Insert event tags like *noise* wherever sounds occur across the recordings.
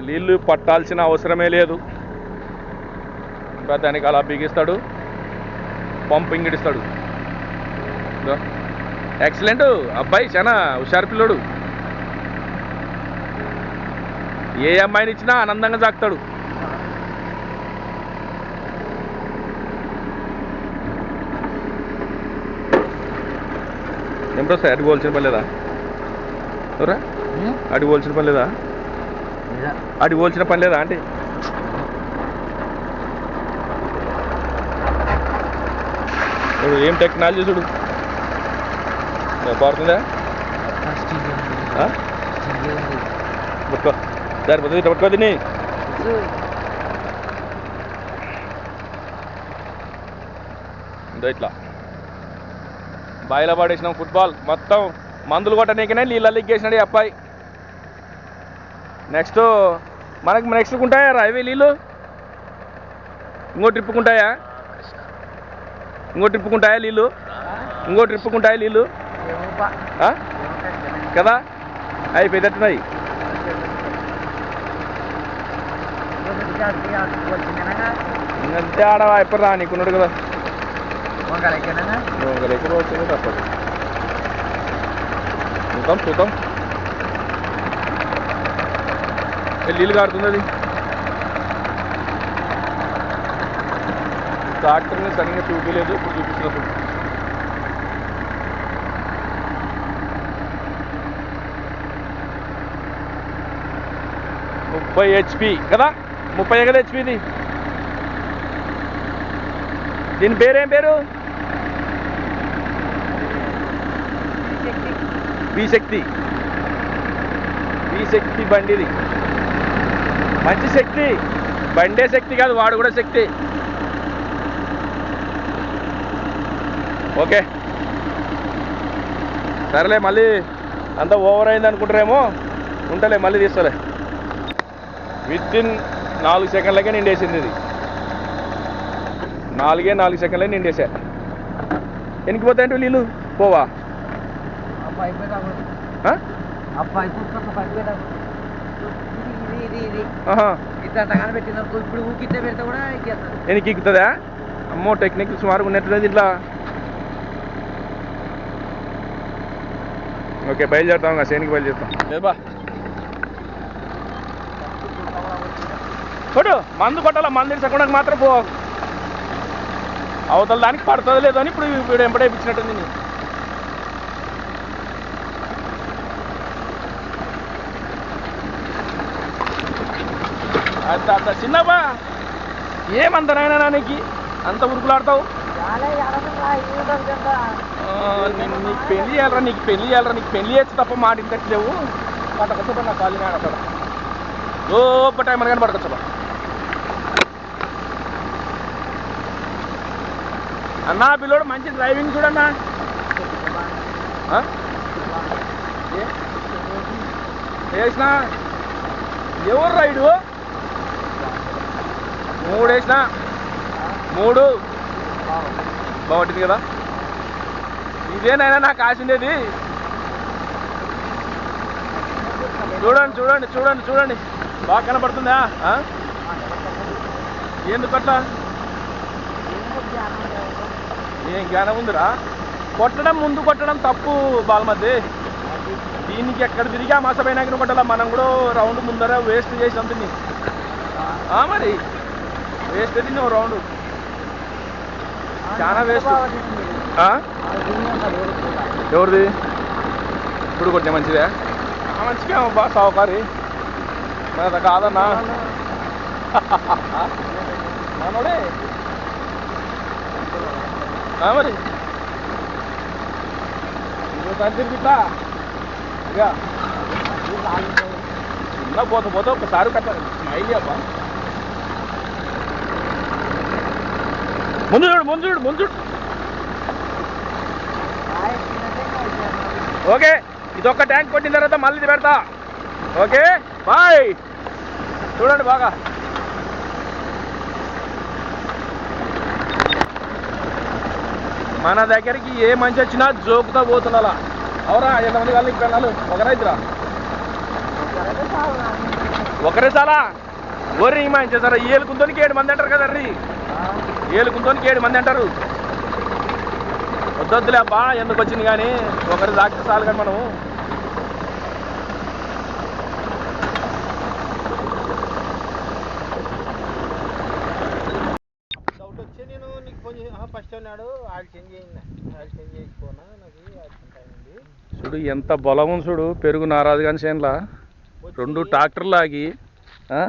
నీళ్ళు పట్టాల్సిన అవసరమే లేదు. ఇంకా దానికి అలా బిగిస్తాడు. పంపింగ్ ఇడిస్తాడు. ఇదో. ఎక్సలెంట్ అబ్బాయి చాలా హుషారు పిల్లోడు. ఏ అమ్మాయిని ఇచ్చినా ఆనందంగా సాగుతాడు ఏం ప్రొస్తాయి అడుగు పోల్చిన పని లేదా? అడుగు పోల్చిన పని లేదా? అటు పోల్చిన పని లేదా అంటే ఇప్పుడు ఏం టెక్నాలజీ చూడు? పారుతుందా పట్టుకో. సరిపోతుంది ఇట్లా పట్టుకో తిని ఇట్లా. బాయిలో పడేసినాం ఫుట్బాల్. మొత్తం మందులు కొట్టనీకనే నీళ్ళ లిగ్గేసినాడు ఈ అబ్బాయి. నెక్స్ట్ మనకి నెక్స్ట్ ఉంటాయా రా? ఇవి నీళ్ళు? ఇంకో ట్రిప్పుకుంటాయా ఇంకో ట్రిప్పుకుంటాయా నీళ్ళు? ఇంకో ట్రిప్పుకుంటాయా నీళ్ళు? కదా? అవి పెద్దట్టున్నాయి ఇంకంతే ఆడ ఎప్పుడు రా నీకున్నాడు కదా. నువ్వు ఒక దగ్గర వచ్చింది తప్పదు. చూద్దాం చూద్దాం ఏ, నీళ్ళు కారుతుంది అది ట్రాక్టర్ని సరిగ్గా చూపించలేదు ఇప్పుడు చూపిస్తున్నప్పుడు. ముప్పై హెచ్పి కదా? ముప్పై కదా హెచ్పిది దీని పేరేం పేరు? శక్తి. శక్తి బండిది. మంచి శక్తి. బండే శక్తి కాదు వాడు కూడా శక్తి. ఓకే. సరేలే మళ్ళీ అంతా ఓవర్ అయింది అనుకుంటారేమో? ఉంటలే మళ్ళీ తీస్తలే. విత్ ఇన్ నాలుగు సెకండ్లకే నిండేసింది ఇది. నాలుగే నాలుగు సెకండ్లే నిండేసా. ఎనికి పోతాయంటే నీళ్ళు? పోవా? ఇప్పుడు పెడితే కూడా ఎక్కేస్తుంది ఎక్కుతుందా? అమ్మో టెక్నిక్ సుమారుగా ఉన్నట్లేదు ఇట్లా. ఓకే బయలుదేరుతాం ఇంకా సేనికి బయలుదేరుతాం. బా. కొట్టు మందు కొట్టాల? మందు ఇచ్చకుండా మాత్రం పో. అవతల దానికి పడుతుంది లేదో అని ఇప్పుడు ఇప్పుడు ఎంపడే ఇప్పించినట్టుంది. అంత అంత ఏమంత నాయనా నీకు అంత ఉరుకులాడతావు? నీకు పెళ్ళి చేయాలరా నీకు పెళ్ళి చేయాలరా నీకు పెళ్ళి చేస్తే తప్ప మాట ఇంతట్లేవు పట్టకొచ్చా నా కాలి నాడ అక్కడ లోప టైం కానీ పట్టుకొచ్చా అన్నా పిల్లోడు మంచి డ్రైవింగ్ చూడన్నా? వేసినా ఎవరు రైడు మూడు వేసిన? మూడు? బాగుంటుంది కదా. ఇదేనైనా నాకు ఆశ చూడండి చూడండి చూడండి చూడండి. బాగా కనపడుతుందా? ఎందుకట్లా ఏం జ్ఞానం ఉందిరా? కొట్టడం ముందు కొట్టడం తప్పు బాలమతి దీనికి ఎక్కడ తిరిగి ఆ మాసపోయినాక కొట్టాల? మనం కూడా రౌండ్ ముందర వేస్ట్ చేసి అంతుంది మరి? వేస్ట్ తిన్నావు రౌండ్ చాలా వేస్ట్? ఎవరిది? ఇప్పుడు కొట్టే మంచిదే. మంచిగా బాగా సావుకారి మన కాదన్నా. మనోడే. మరి? తిరిగిట్లా ఇక చిన్న పోత పోతే ఒకసారి పెట్టాలి స్మైల్ అబ్బా ముందు చూడు ముందు చూడు ముందు చూడు ఓకే ఇదొక ట్యాంక్ కొట్టిన తర్వాత మళ్ళీ ఇది పెడతా. Okay bye. చూడండి బాగా. మన దగ్గరికి ఏ మంచి వచ్చినా జోకుతా పోతున్నా అవురా ఎంతమంది వాళ్ళు ఇక్కడ ఒకరైతురా ఒకరే చాలా. ఓరి మంచి సార్ ఏలుకుంతోనికి ఏడు మంది అంటారు కదా రీ. ఏలుకుంతోనికి ఏడు మంది అంటారు. వద్దొద్దులే అబ్బా ఎందుకు వచ్చింది కానీ ఒకరు దాకితే చాలు కానీ మనం చూడు ఎంత బలం ఉంది చూడు. పెరుగు నారాజు కానీ చేనులా. రెండు ట్రాక్టర్లు ఆగి ఆ?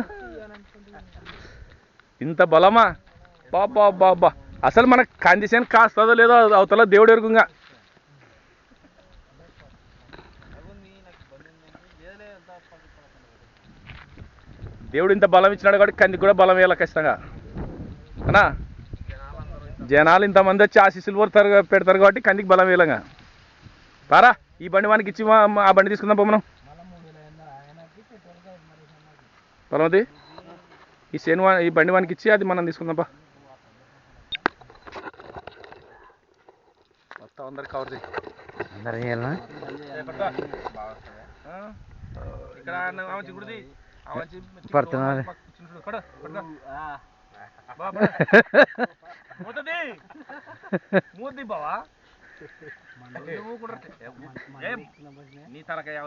ఇంత బలమా? బాబా బాబా అసలు మనకు కంది కాస్తుందో లేదో అది అవతల దేవుడు ఎరుగుగా. దేవుడు ఇంత బలం ఇచ్చినాడు కాబట్టి కంది కూడా బలం వేయాలి ఖచ్చితంగా. అనా జనాలు ఇంతమంది వచ్చి ఆశీస్సులు పడతారు పెడతారు కాబట్టి కందికి బలం వేయలేగా. పారా ఈ బండి వానికి ఇచ్చి ఆ బండి తీసుకుందాం పో మనం. పరమతి ఈ శని ఈ బండి వానికి ఇచ్చి అది మనం తీసుకుందాం మొత్తం అందరు కవర్ చేయి అందరం ఇక్కడ మూతి బావా. కూడా? నీ తలకాయ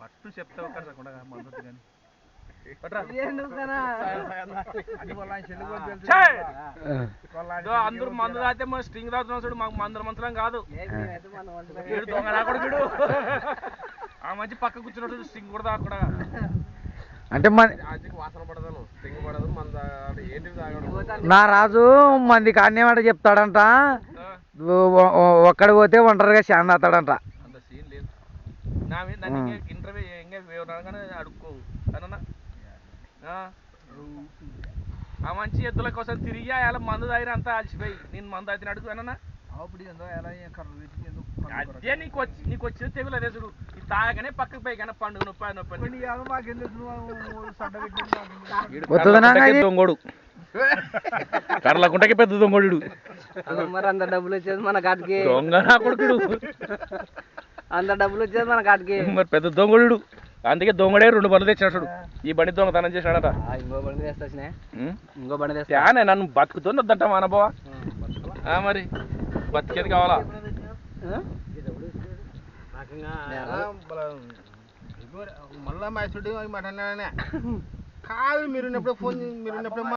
ఫస్ట్ చెప్తే ఒక మందు కానీ. అందరూ మందు తాగితే మన స్ట్రింగ్ తాగుతున్నాం చూడు మాకు మందుల మంత్రం కాదు. వీడు దొంగ నా కొడుకుడు ఆ మంచి పక్క కూర్చున్నట్టు స్ట్రింగ్ కూడా తాగకూడదు అంటే మన వాసన పడదాను స్టింగ్ పడదు మన తాగడం నా రాజు మంది కాన్యమాట చెప్తాడంట. ఒక్కడు పోతే ఒంటరిగా చాలా తాడంట అంత సీన్ లేదు. నా మీద ఇంకే ఇంటర్వ్యూ ఎంగే వివరంగానే అడుక్కో అన్న. ఆ? మంచి ఎద్దుల కోసం తిరిగి అలా మందు తాగిన అంతా అలసిపోయి. నేను మందు తాగిన అడుగు అన్న అదే నీకు వచ్చి నీకు వచ్చిన తెగులు అదే చూడు. ఇది తాగనే పక్కకు పోయి కానీ పండుగ నొప్పి నొప్పి? దొంగోడు. *laughs* కర్లకుంటకి పెద్ద దొంగోడు మరి అంత డబ్బులు వచ్చేది మన కాటికి దొంగ నా కొడుకుడు. అంత డబ్బులు వచ్చేది మన కాటికి మరి పెద్ద దొంగడు అందుకే దొంగడే రెండు బండ్లు తెచ్చినాడు ఈ బండి దొంగతనం చేసినాడట ఆ, ఇంకో బండి తెస్తా? ఇంకో బండి తెస్తా. నన్ను బతుకుతుంది వద్దంట మా అనుభవ ఆ మరి బతికేది కావాలా? మళ్ళా మైసూడి మటన్ కాదు మీరు ఫోన్ మీరు